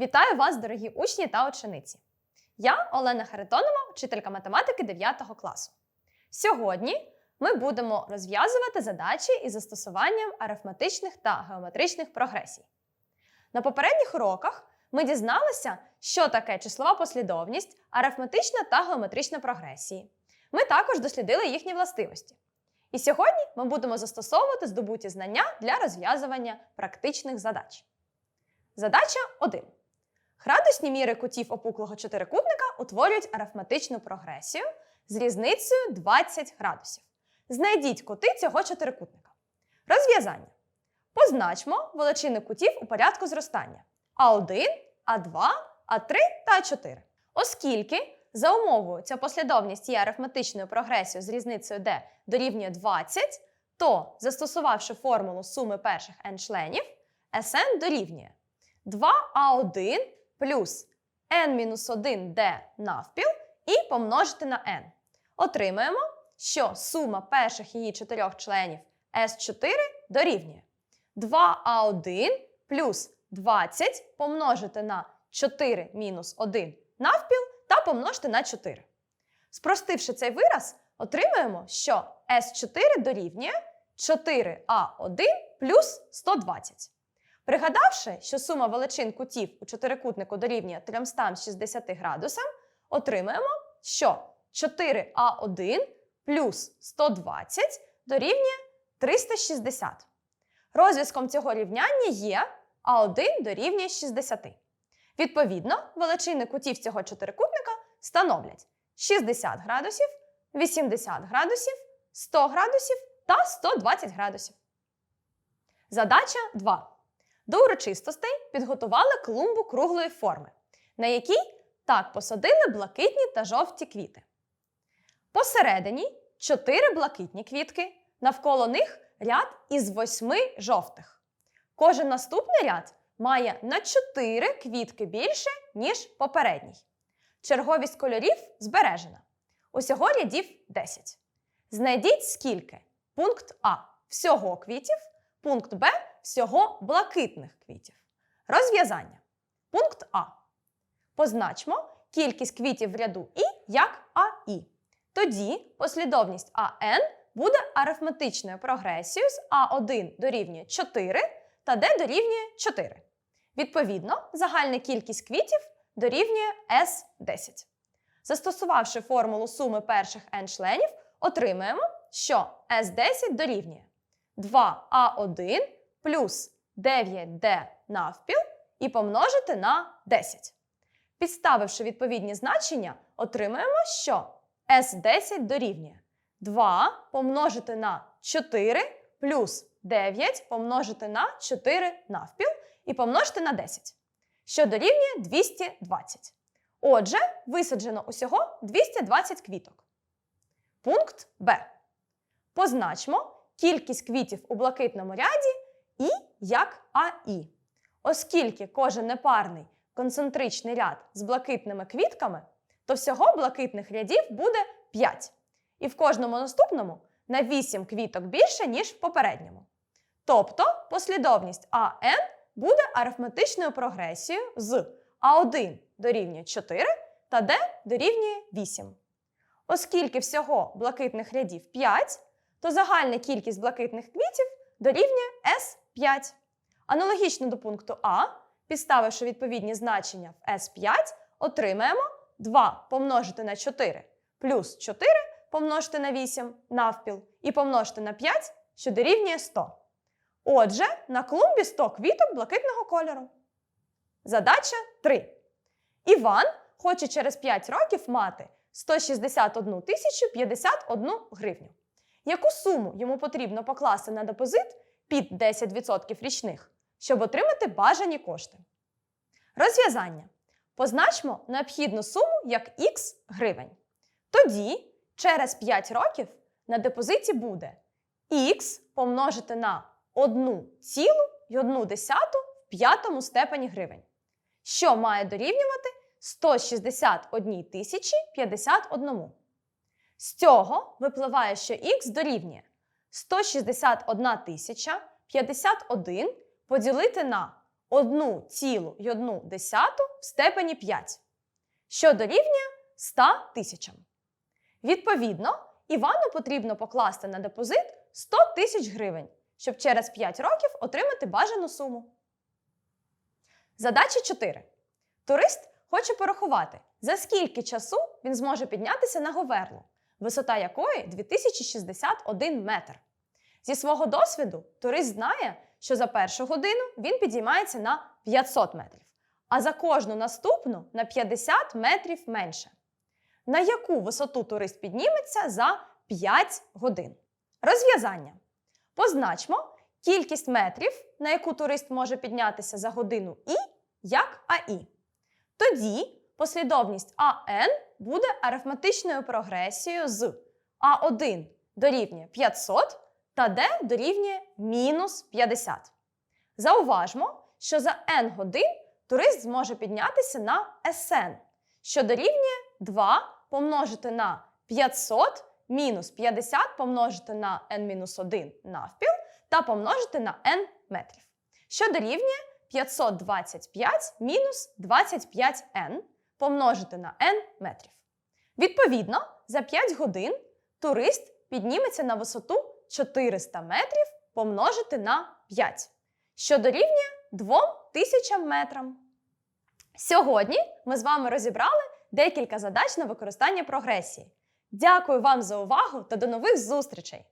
Вітаю вас, дорогі учні та учениці! Я Олена Харитонова, вчителька математики 9 класу. Сьогодні ми будемо розв'язувати задачі із застосуванням арифметичних та геометричних прогресій. На попередніх уроках ми дізналися, що таке числова послідовність, арифметична та геометрична прогресії. Ми також дослідили їхні властивості. І сьогодні ми будемо застосовувати здобуті знання для розв'язування практичних задач. Задача 1. Градусні міри кутів опуклого чотирикутника утворюють арифметичну прогресію з різницею 20 градусів. Знайдіть кути цього чотирикутника. Розв'язання. Позначмо величини кутів у порядку зростання А1, А2, А3 та А4. Оскільки за умовою ця послідовність є арифметичною прогресією з різницею d дорівнює 20, то, застосувавши формулу суми перших n членів, Sn дорівнює 2а1 плюс n-1d навпіл і помножити на n. Отримаємо, що сума перших її чотирьох членів S4 дорівнює 2а1 плюс 20 помножити на 4 мінус 1 навпіл та помножити на 4. Спростивши цей вираз, отримаємо, що S4 дорівнює 4а1 плюс 120. Пригадавши, що сума величин кутів у чотирикутнику дорівнює 360 градусам, отримаємо, що 4а1 плюс 120 дорівнює 360. Розв'язком цього рівняння є а1 дорівнює 60. Відповідно, величини кутів цього чотирикутника становлять 60 градусів, 80 градусів, 100 градусів та 120 градусів. Задача 2. До урочистостей підготували клумбу круглої форми, на якій так посадили блакитні та жовті квіти. Посередині чотири блакитні квітки, навколо них ряд із восьми жовтих. Кожен наступний ряд має на 4 квітки більше, ніж попередній. Черговість кольорів збережена. Усього рядів 10. Знайдіть скільки. Пункт А всього квітів, пункт Б всього блакитних квітів. Розв'язання. Пункт А. Позначмо кількість квітів в ряду І як АІ. Тоді послідовність АН буде арифметичною прогресією з А1 дорівнює 4 та Д дорівнює 4. Відповідно, загальна кількість квітів дорівнює С10. Застосувавши формулу суми перших n членів, отримаємо, що S10 дорівнює 2А1 плюс 9D навпіл і помножити на 10. Підставивши відповідні значення, отримаємо, що S10 дорівнює 2 помножити на 4 плюс 9 помножити на 4 навпіл і помножити на 10, що дорівнює 220. Отже, висаджено усього 220 квіток. Пункт Б. Позначмо кількість квітів у блакитному ряді І як АІ. Оскільки кожен непарний концентричний ряд з блакитними квітками, то всього блакитних рядів буде 5. І в кожному наступному на 8 квіток більше, ніж в попередньому. Тобто послідовність АН буде арифметичною прогресією з А1 дорівнює 4 та Д дорівнює 8. Оскільки всього блакитних рядів 5, то загальна кількість блакитних квітів дорівнює S5. Аналогічно до пункту А, підставивши відповідні значення в S5, отримаємо 2 помножити на 4 плюс 4 помножити на 8 навпіл і помножити на 5, що дорівнює 100. Отже, на клумбі 100 квіток блакитного кольору. Задача 3. Іван хоче через 5 років мати 161 тисячу 51 гривню. Яку суму йому потрібно покласти на депозит під 10% річних, щоб отримати бажані кошти? Розв'язання. Позначмо необхідну суму як х гривень. Тоді через 5 років на депозиті буде х помножити на 1,1 в п'ятому степені гривень, що має дорівнювати 161 тисячі 51. З цього випливає, що х дорівнює 161 тисяча 51 поділити на 1,1 в степені 5, що дорівнює 100 тисячам. Відповідно, Івану потрібно покласти на депозит 100 тисяч гривень, щоб через 5 років отримати бажану суму. Задача 4. Турист хоче порахувати, за скільки часу він зможе піднятися на Говерлу, висота якої 2061 метр. Зі свого досвіду турист знає, що за першу годину він підіймається на 500 метрів, а за кожну наступну на 50 метрів менше. На яку висоту турист підніметься за 5 годин? Розв'язання. Позначмо кількість метрів, на яку турист може піднятися за годину І як АІ. Тоді послідовність АН буде арифметичною прогресією з А1 дорівнює 500 та Д дорівнює мінус 50. Зауважмо, що за n годин турист зможе піднятися на SN, що дорівнює 2 помножити на 500 мінус 50 помножити на n-1 навпіл та помножити на n метрів, що дорівнює 525 мінус 25n помножити на n метрів. Відповідно, за 5 годин турист підніметься на висоту 400 метрів помножити на 5, що дорівнює 2000 метрам. Сьогодні ми з вами розібрали декілька задач на використання прогресії. Дякую вам за увагу та до нових зустрічей!